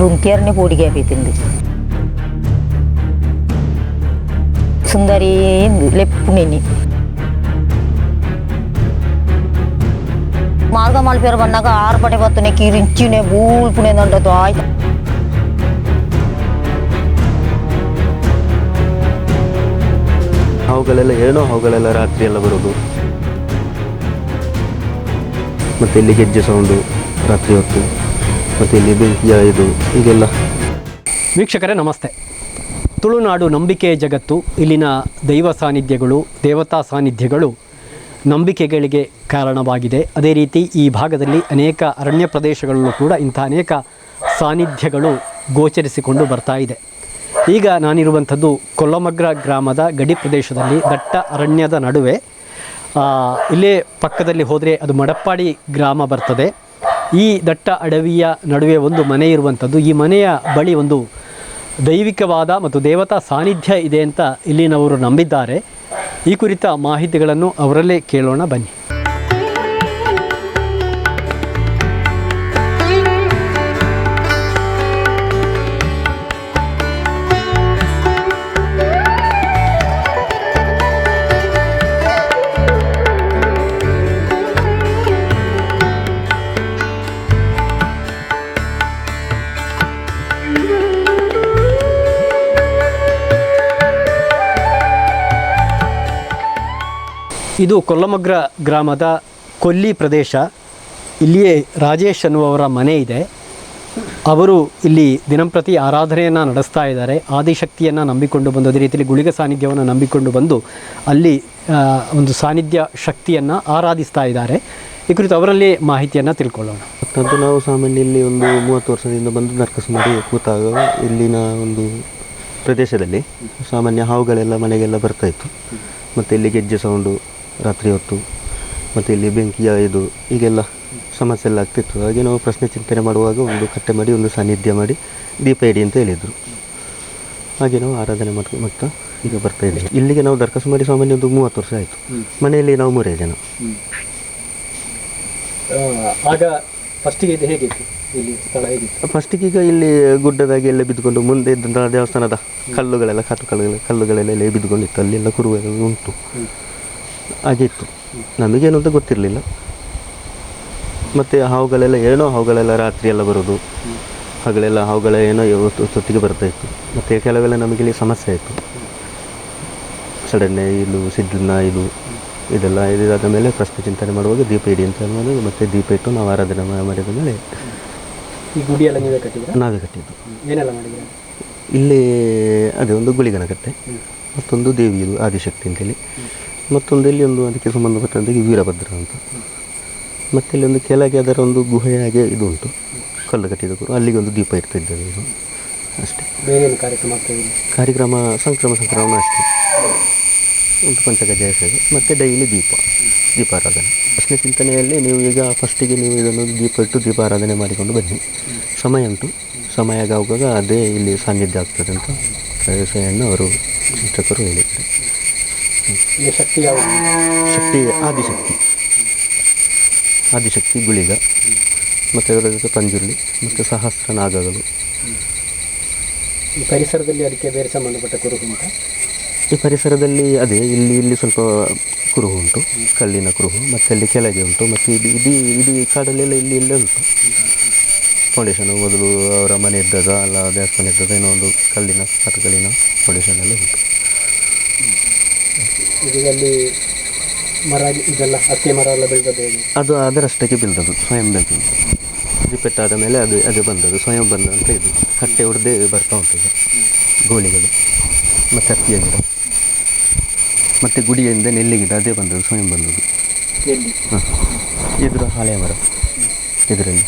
ರುಂತಿಯರ್ನೆ ಪೋಡಿಗೆ ಆಪೈತಿಂದು ಸುಂದರಿ ಲೆಪ್ಪುಣಿನಿ ಮಾರ್ಗ ಮಲ್ಪೇರು ಬಂದಾಗ ಆರು ಪಟೆ ಬತ್ತನೆ ಕಿರಿಂಚಿನೆ ಬೂಳ್ಪುಣೆ ದಂಡದು ಆಯ್ತು. ಹಾವುಗಳೆಲ್ಲ ಏನೋ ಹಾವುಗಳೆಲ್ಲ ರಾತ್ರಿ ಎಲ್ಲ ಬರೋದು. ಮತ್ತೆ ಇಲ್ಲಿ ಗೆಜ್ಜೆ ಸೌಂಡು ರಾತ್ರಿ ಹೊತ್ತು. ಮತ್ತು ಇಲ್ಲಿ ಬೆಂಕಿಯ ಇದು, ಹೀಗೆಲ್ಲ. ವೀಕ್ಷಕರೇ, ನಮಸ್ತೆ. ತುಳುನಾಡು ನಂಬಿಕೆ ಜಗತ್ತು, ಇಲ್ಲಿನ ದೈವ ಸಾನ್ನಿಧ್ಯಗಳು, ದೇವತಾ ಸಾನ್ನಿಧ್ಯಗಳು ನಂಬಿಕೆಗಳಿಗೆ ಕಾರಣವಾಗಿದೆ. ಅದೇ ರೀತಿ ಈ ಭಾಗದಲ್ಲಿ ಅನೇಕ ಅರಣ್ಯ ಪ್ರದೇಶಗಳಲ್ಲೂ ಕೂಡ ಇಂಥ ಅನೇಕ ಸಾನ್ನಿಧ್ಯಗಳು ಗೋಚರಿಸಿಕೊಂಡು ಬರ್ತಾ ಇದೆ. ಈಗ ನಾನಿರುವಂಥದ್ದು ಕೊಲ್ಲಮಗ್ರ ಗ್ರಾಮದ ಗಡಿ ಪ್ರದೇಶದಲ್ಲಿ, ದಟ್ಟ ಅರಣ್ಯದ ನಡುವೆ. ಇಲ್ಲೇ ಪಕ್ಕದಲ್ಲಿ ಹೋದರೆ ಅದು ಮಡಪ್ಪಾಡಿ ಗ್ರಾಮ ಬರ್ತದೆ. ಈ ದಟ್ಟ ಅಡವಿಯ ನಡುವೆ ಒಂದು ಮನೆ ಇರುವಂಥದ್ದು. ಈ ಮನೆಯ ಬಳಿ ಒಂದು ದೈವಿಕವಾದ ಮತ್ತು ದೇವತಾ ಸಾನ್ನಿಧ್ಯ ಇದೆ ಅಂತ ಇಲ್ಲಿನವರು ನಂಬಿದ್ದಾರೆ. ಈ ಕುರಿತ ಮಾಹಿತಿಗಳನ್ನು ಅವರಲ್ಲೇ ಕೇಳೋಣ ಬನ್ನಿ. ಇದು ಕೊಲ್ಲಮಗ್ರ ಗ್ರಾಮದ ಕೊಲ್ಲಿ ಪ್ರದೇಶ. ಇಲ್ಲಿಯೇ ರಾಜೇಶ್ ಅನ್ನುವವರ ಮನೆ ಇದೆ. ಅವರು ಇಲ್ಲಿ ದಿನಂಪ್ರತಿ ಆರಾಧನೆಯನ್ನು ನಡೆಸ್ತಾ ಇದ್ದಾರೆ. ಆದಿಶಕ್ತಿಯನ್ನು ನಂಬಿಕೊಂಡು ಬಂದು, ಅದೇ ರೀತಿಯಲ್ಲಿ ಗುಳಿಗ ಸಾನ್ನಿಧ್ಯವನ್ನು ನಂಬಿಕೊಂಡು ಬಂದು ಅಲ್ಲಿ ಒಂದು ಸಾನ್ನಿಧ್ಯ ಶಕ್ತಿಯನ್ನು ಆರಾಧಿಸ್ತಾ ಇದ್ದಾರೆ. ಈ ಕುರಿತು ಅವರಲ್ಲಿ ಮಾಹಿತಿಯನ್ನು ತಿಳ್ಕೊಳ್ಳೋಣ. ಮತ್ತು ನಾವು ಸಾಮಾನ್ಯ ಇಲ್ಲಿ ಒಂದು ಮೂವತ್ತು ವರ್ಷದಿಂದ ಬಂದು ನರ್ಕಸ್ ಮಾಡಿ ಕೂತಾಗ ಇಲ್ಲಿನ ಒಂದು ಪ್ರದೇಶದಲ್ಲಿ ಸಾಮಾನ್ಯ ಹಾವುಗಳೆಲ್ಲ ಮನೆಗೆಲ್ಲ ಬರ್ತಾಯಿತ್ತು ಮತ್ತು ಇಲ್ಲಿ ಗೆಜ್ಜೆ ಸೌಂಡು ರಾತ್ರಿ ಹೊತ್ತು ಮತ್ತು ಇಲ್ಲಿ ಬೆಂಕಿಯ ಇದು ಹೀಗೆಲ್ಲ ಸಮಸ್ಯೆ ಎಲ್ಲ ಆಗ್ತಿತ್ತು. ಹಾಗೆ ನಾವು ಪ್ರಶ್ನೆ ಚಿಂತನೆ ಮಾಡುವಾಗ ಒಂದು ಕಟ್ಟೆ ಮಾಡಿ ಒಂದು ಸಾನ್ನಿಧ್ಯ ಮಾಡಿ ದೀಪ ಇಡಿ ಅಂತ ಹೇಳಿದರು. ಹಾಗೆ ನಾವು ಆರಾಧನೆ ಮಾಡ್ಕೊ ಮಾಡ್ತಾ ಈಗ ಬರ್ತಾ ಇದ್ದೀವಿ. ಇಲ್ಲಿಗೆ ನಾವು ದರ್ಕಸುಮಾರಿ ಮಾಡಿ ಸಾಮಾನ್ಯ ಒಂದು ಮೂವತ್ತು ವರ್ಷ ಆಯಿತು. ಮನೆಯಲ್ಲಿ ನಾವು ಮೂರೇ ಜನ. ಆಗ ಫಸ್ಟಿಗೆ ಇದು ಹೇಗಿತ್ತು? ಇಲ್ಲಿ ಸ್ಥಳ ಹೇಗಿತ್ತು? ಫಸ್ಟಿಗೆ ಈಗ ಇಲ್ಲಿ ಗುಡ್ಡದಾಗಿ ಎಲ್ಲ ಬಿದ್ದುಕೊಂಡು ಮುಂದೆ ಇದ್ದಂಥ ದೇವಸ್ಥಾನದ ಕಲ್ಲುಗಳೆಲ್ಲ ಕಾಟು ಕಲ್ಲುಗಳು ಕಲ್ಲುಗಳೆಲ್ಲ ಎಲ್ಲ ಬಿದ್ದುಕೊಂಡಿತ್ತು. ಅಲ್ಲೆಲ್ಲ ಕುರುವೆಲ್ಲ ಉಂಟು. ಹಾಗೆ ಇತ್ತು ನಮಗೇನು ಅಂತ ಗೊತ್ತಿರಲಿಲ್ಲ. ಮತ್ತು ಹಾವುಗಳೆಲ್ಲ ಏನೋ ಹಾವುಗಳೆಲ್ಲ ರಾತ್ರಿ ಎಲ್ಲ ಬರೋದು. ಹಗಲೆಲ್ಲ ಹಾವುಗಳ ಏನೋ ಇವತ್ತು ಹೊತ್ತಿಗೆ ಬರ್ತಾ ಇತ್ತು. ಮತ್ತು ಕೆಲವೆಲ್ಲ ನಮಗೆ ಇಲ್ಲಿ ಸಮಸ್ಯೆ ಆಯಿತು. ಸಡನ್ನೇ ಇದು ಸಿಡ್ಲಿನ ಇದು ಇದೆಲ್ಲ ಇದಾದ ಮೇಲೆ ಪ್ರಶ್ನೆ ಚಿಂತನೆ ಮಾಡುವಾಗ ದೀಪ ಇಡಿ ಅಂತ ಅನ್ನೋದು ಮತ್ತೆ ದೀಪ ಇಟ್ಟು ನಾವು ಆರಾಧನೆ ಮಾಡಿದ ಮೇಲೆ ಈ ಗುಡಿ ಎಲ್ಲ ನೀವೇ ಕಟ್ಟಿದ್ರೆ ನಾವೇ ಕಟ್ಟಿದ್ದು. ಏನೆಲ್ಲ ಮಾಡಿದ್ರೆ ಇಲ್ಲಿ ಅದೇ ಒಂದು ಗುಳಿಗನ ಕಟ್ಟೆ ಮತ್ತೊಂದು ದೇವಿಯದು ಆದಿಶಕ್ತಿ ಅಂತೇಳಿ ಮತ್ತೊಂದು ಇಲ್ಲಿ ಒಂದು ಅದಕ್ಕೆ ಸಂಬಂಧಪಟ್ಟಂತೆ ವೀರಭದ್ರ ಅಂತ. ಮತ್ತೆ ಇಲ್ಲಿ ಒಂದು ಕೆಳಗೆ ಅದರ ಒಂದು ಗುಹೆಯ ಹಾಗೆ ಇದು ಉಂಟು. ಕಲ್ಲು ಕಟ್ಟಿದ ಗುರು ಅಲ್ಲಿಗೆ ಒಂದು ದೀಪ ಇಡ್ತಿದ್ದೇವೆ ಇದು ಅಷ್ಟೇ. ಕಾರ್ಯಕ್ರಮ ಕಾರ್ಯಕ್ರಮ ಸಂಕ್ರಮ ಸಂಕ್ರಮಣ ಅಷ್ಟೇ. ಒಂದು ಪಂಚಕಜ್ಜಾಯ ಸೇವೆ ಮತ್ತು ಡೈಲಿ ದೀಪ ದೀಪಾರಾಧನೆ. ಪ್ರಶ್ನೆ ಚಿಂತನೆಯಲ್ಲಿ ನೀವು ಈಗ ಫಸ್ಟಿಗೆ ನೀವು ಇದನ್ನು ದೀಪ ಇಟ್ಟು ದೀಪಾರಾಧನೆ ಮಾಡಿಕೊಂಡು ಬನ್ನಿ. ಸಮಯ ಉಂಟು. ಸಮಯ ಆಗುವಾಗ ಅದೇ ಇಲ್ಲಿ ಸಾನ್ನಿಧ್ಯ ಆಗ್ತದೆ ಅಂತ ವಿಷಯವನ್ನು ಅವರು ಶಿಕ್ಷಕರು ಹೇಳಿದ್ದಾರೆ. ಈ ಶಕ್ತಿ ಯಾವುದು? ಶಕ್ತಿ ಆದಿಶಕ್ತಿ. ಆದಿಶಕ್ತಿ ಗುಳಿಗ. ಮತ್ತು ಅದರ ಜೊತೆ ಪಂಜುರ್ಲಿ ಮತ್ತು ಸಹಸ್ರ ನಾಗಗಳು ಈ ಪರಿಸರದಲ್ಲಿ ಅದಕ್ಕೆ ಬೇರೆ ಸಂಬಂಧಪಟ್ಟ ಕುರುಹು ಉಂಟು? ಈ ಪರಿಸರದಲ್ಲಿ ಅದೇ ಇಲ್ಲಿ ಇಲ್ಲಿ ಸ್ವಲ್ಪ ಕುರುಹು ಉಂಟು. ಕಲ್ಲಿನ ಕುರುಹು ಮತ್ತು ಅಲ್ಲಿ ಕೆಳಗೆ ಉಂಟು. ಮತ್ತು ಇದು ಇಡೀ ಇಡೀ ಕಾಡಲ್ಲೆಲ್ಲ ಇಲ್ಲಿ ಇಲ್ಲೇ ಉಂಟು. ಫೌಂಡೇಶನ್ ಮೊದಲು ಅವರ ಮನೆ ಇದ್ದಾಗ ಅಲ್ಲ ದೇವಸ್ಥಾನ ಇದ್ದಾಗ ಏನೋ ಒಂದು ಕಲ್ಲಿನ ಕಟ್ಟುಗಳಿನ ಫೌಂಡೇಶನ್ ಎಲ್ಲ ಉಂಟು. ಇದೀಗ ಅಲ್ಲಿ ಮರ ಇದೆಲ್ಲ ಹತ್ತಿ ಮರ ಎಲ್ಲ ಬೆಳೆದದ್ದು ಹೇಗೆ? ಅದು ಅದರಷ್ಟಕ್ಕೆ ಬೀಳ್ದದು ಸ್ವಯಂ ಬೆಳೆದು. ಪೆಟ್ಟಾದ ಮೇಲೆ ಅದು ಅದು ಬಂದದ್ದು ಸ್ವಯಂ ಬಂದ ಅಂತ ಇದು ಕಟ್ಟೆ ಹೊಡೆದೇ ಬರ್ತಾ ಉಂಟು ಈಗ ಗೋಳಿಗಳು ಮತ್ತು ಅಕ್ಕಿಯ ಗಿಡ. ಮತ್ತು ಗುಡಿಯಿಂದ ನೆಲ್ಲಿ ಗಿಡ ಅದೇ ಬಂದದ್ದು ಸ್ವಯಂ ಬಂದದ್ದು. ಎಲ್ಲಿ ಹಾಂ. ಎದುರು ಹಳೆಯ ಮರ ಇದರಲ್ಲಿ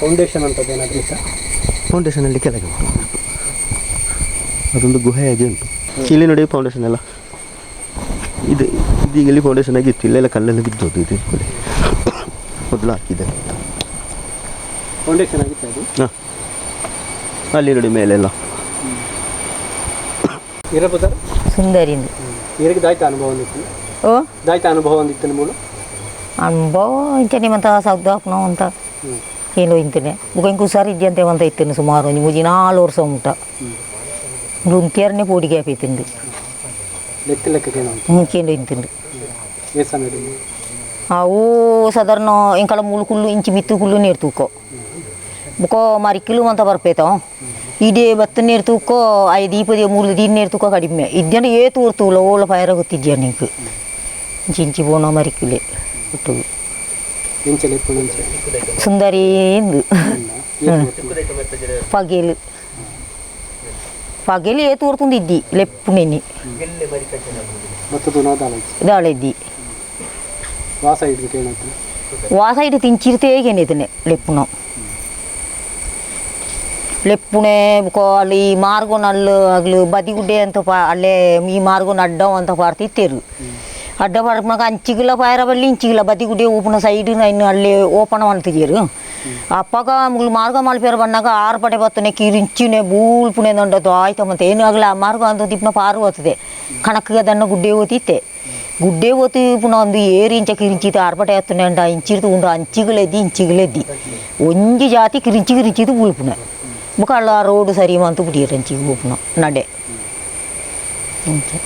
ಫೌಂಡೇಶನ್ ಅಂತದ್ದು ಏನಾದರೂ ಇತ್ತಾ? ಫೌಂಡೇಶನಲ್ಲಿ ಕೆಳಗೆ ಉಂಟು. ಅದೊಂದು ಗುಹೆಯಾಗಿ ಉಂಟು. ಇಲ್ಲಿ ನೋಡಿ ಫೌಂಡೇಶನ್ ಎಲ್ಲ. ಇದು ಇದೀಗ ಇಲ್ಲಿ ಫೌಂಡೇಶನ್ ಆಗಿತ್ತು. ಇಲ್ಲೆಲ್ಲ ಕಲ್ಲೆಲ್ಲ ಬಿದ್ದೋದು ಇದು ಕೊಡಿ. ಮೊದಲು ಹಾಕಿದೆ. ಫೌಂಡೇಶನ್ ಆಗಿತ್ತು ಅದು? ಹಾಂ. ಅಲ್ಲಿ ನೋಡಿ ಮೇಲೆಲ್ಲ. ಇರಬಹುದು ಸುಂದರಿ ಇರಕ್ಕೆ ದಾಯ್ತ ಅನುಭವ ಒಂದಿತ್ತು ಓ? ದಾಯ್ತ ಅನುಭವ ಒಂದಿತ್ತು ನಿಮ್ಮಳು ಅನುಭವ ಇಂಚನೆ ಮಂತ ಸಗ್ದು ಹಾಕ್ನೋ ಅಂತ ಏನು ಇಂತನೆ. ಇಂಕ ಹುಷಾರಿದ್ದೆ ಅಂತ ಅಂತ ಇತ್ತೇನೆ ಸುಮಾರು. ಮೂಜಿ ನಾಲ್ಕು ವರ್ಷ ಉಂಟ. ಲುಂಕಿಯರನ್ನೇ ಪೋಡಿಗೆ ಹಾಕಿ ತಿಂದು ಲೆಕ್ಕ ಲೆಕ್ಕಗೇನು ಮುಂಚೆಂಡು ಇಂತಿಂದು ಏಟ್ ಸಮಯದಲ್ಲಿ ಅವು ಸಾಧಾರಣ ಇಂಕಲ ಮುಳುಕುಲ್ಲು ಇಂಚಿ ಬಿತ್ತುಕುಲ್ಲು ನೀರು ತೂಕೋ ಬುಕೋ ಮರಿಕಿಲು ಅಂತ ಬರ್ಪೇತಾವ ಇಡೀ ಬತ್ತ ನೀರು ತೂಕೋ ಐ ದೀಪದ ಮೂರು ದೀನ ನೀರು ತೂಕೋ ಕಡಿಮೆ ಇದ್ದಂಡು ಏ ತೂರ್ತೂಲ ಓಳ ಪೈರ ಗೊತ್ತಿದ್ಯಾ ನಿಂಗೆ ಇಂಚಿ ಇಂಚಿ ಬೋಣ ಮರಿಕಿಲೆ ಹುಟ್ಟುವು ಸುಂದರಿ ಎಂದು ಪಗೇಲು ಪಗೆಲೆಯೇ ತೋರ್ತುಂದಿದ್ದಿ ಲೆಪ್ಪುನೆನಿ ಇದಾಳಿದ್ದಿ ವಾಸ ಇಟ್ಟು ತಿಂಚಿರ್ತೇಗೇನಿದನೆ ಲೆಪ್ಪುನ. ಲೆಪ್ಪುಣೆ ಬುಕೋ ಅಲ್ಲಿ ಮಾರ್ಗೋನಲ್ಲಿ ಆಗ್ಲು ಬದಿಗುಡ್ಡೆ ಅಂತ ಪಾ ಅಲ್ಲೇ ಈ ಮಾರ್ಗೋನ ಅಡ್ಡವು ಅಂತ ಪಾರ್ತಿತ್ತೇರು ಅಡ್ಡ ಪಾಡ್ಮಾಗ ಅಂಚಿಗಿಲ್ಲ ಪಾಯರ ಬಲ್ಲಿ ಇಂಚಿಗಿಲ್ಲ ಬದಿಗುಡ್ಡೆ ಊಪನ ಸೈಡ್ ಇನ್ನು ಅಲ್ಲಿ ಓಪನ್ ಮಾಡ್ತಿದ್ದೀರು ಅಪ್ಪಾಗ ಮುಗ್ಲು ಮಾರ್ಗ ಮಲ್ಪೇರು ಬಂದಾಗ ಆರು ಪಡೆ ಬತ್ತನೆ ಕಿರಿಂಚಿನೆ ಬೂಲ್ ಪುಣೆ ದಂಡದು ಆಯ್ತು ಮತ್ತೆ ಏನು ಆಗಲ್ಲ ಆ ಮಾರ್ಗ ಅಂತ ದಿಪ್ನ ಪಾರು ಹೋಗ್ತದೆ ಕಣಕ್ಕಿಗೆ ದನ್ನ ಗುಡ್ಡೆ ಓತಿತ್ತೆ ಗುಡ್ಡೆ ಓತಿ ಪುನಃ ಒಂದು ಏರು ಇಂಚ ಕಿರಿಂಚಿತ್ತು ಆರ್ಪಟೆ ಹತ್ತನೆ ಅಂಡ ಇಂಚಿರ್ತು ಉಂಡು ಅಂಚಿಗಳೆದ್ದಿ ಇಂಚಿಗಳೆದ್ದಿ ಒಂಜಿ ಜಾತಿ ಕಿರಿಂಚಿ ಕಿರಿಂಚಿದು ಬುಳ್ಪುನ ಬುಕ ಅಲ್ಲ ರೋಡ್ ಸರಿ ಮಂತು ಬಿಡಿಯರು ಅಂಚಿಗೆ ಬೂಪುನ ನಡೆ ಅಂಚೆ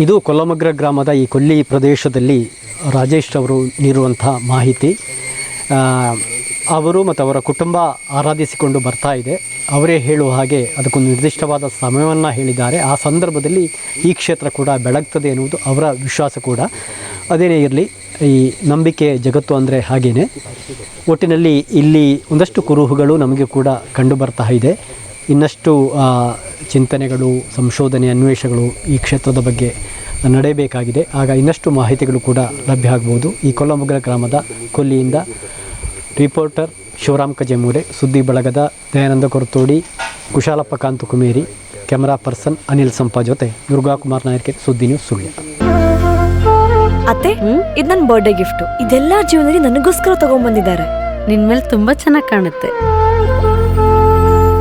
ಇದು ಕೊಲ್ಲಮಗ್ರ ಗ್ರಾಮದ ಈ ಕೊಲ್ಲಿ ಪ್ರದೇಶದಲ್ಲಿ ರಾಜೇಶ್ ಅವರು ನೀಡುವಂಥ ಮಾಹಿತಿ. ಅವರು ಮತ್ತು ಅವರ ಕುಟುಂಬ ಆರಾಧಿಸಿಕೊಂಡು ಬರ್ತಾ ಇದೆ. ಅವರೇ ಹೇಳುವ ಹಾಗೆ ಅದಕ್ಕೊಂದು ನಿರ್ದಿಷ್ಟವಾದ ಸಮಯವನ್ನು ಹೇಳಿದ್ದಾರೆ. ಆ ಸಂದರ್ಭದಲ್ಲಿ ಈ ಕ್ಷೇತ್ರ ಕೂಡ ಬೆಳಗ್ತದೆ ಎನ್ನುವುದು ಅವರ ವಿಶ್ವಾಸ ಕೂಡ. ಅದೇನೇ ಇರಲಿ, ಈ ನಂಬಿಕೆ ಜಗತ್ತು ಅಂದರೆ ಹಾಗೇನೆ. ಒಟ್ಟಿನಲ್ಲಿ ಇಲ್ಲಿ ಒಂದಷ್ಟು ಕುರುಹುಗಳು ನಮಗೆ ಕೂಡ ಕಂಡು ಬರ್ತಾ ಇದೆ. ಇನ್ನಷ್ಟು ಚಿಂತನೆಗಳು, ಸಂಶೋಧನೆ, ಅನ್ವೇಷಗಳು ಈ ಕ್ಷೇತ್ರದ ಬಗ್ಗೆ ನಡೆಯಬೇಕಾಗಿದೆ. ಆಗ ಇನ್ನಷ್ಟು ಮಾಹಿತಿಗಳು ಕೂಡ ಲಭ್ಯ ಆಗ್ಬೋದು. ಈ ಕೊಲ್ಲಮುಗ್ರ ಗ್ರಾಮದ ಕೊಲ್ಲಿಯಿಂದ ರಿಪೋರ್ಟರ್ ಶಿವರಾಮ್ ಕಜೆಮೂರೆ, ಸುದ್ದಿ ಬಳಗದ ದಯಾನಂದ ಕೊರತೋಡಿ, ಕುಶಾಲಪ್ಪ ಕಾಂತ್ ಕುಮೇರಿ ಕ್ಯಾಮರಾ ಪರ್ಸನ್ ಅನಿಲ್ ಸಂಪಾ ಜೊತೆ ದುರ್ಗಾಕುಮಾರ್ ನಾಯರ್ಕೆ ಸುದ್ದಿ ನ್ಯೂಸ್ ಸುಳ್ಯ. ಅತ್ತೆ, ಇದು ನನ್ನ ಬರ್ಡೇ ಗಿಫ್ಟ್ ಇದೆಲ್ಲ ಜೀವನದಲ್ಲಿ ನನಗೋಸ್ಕರ ತಗೊಂಡ್ಬಂದಿದ್ದಾರೆ ನಿನ್ ಮೇಲೆ ತುಂಬಾ ಚೆನ್ನಾಗಿ ಕಾಣುತ್ತೆ.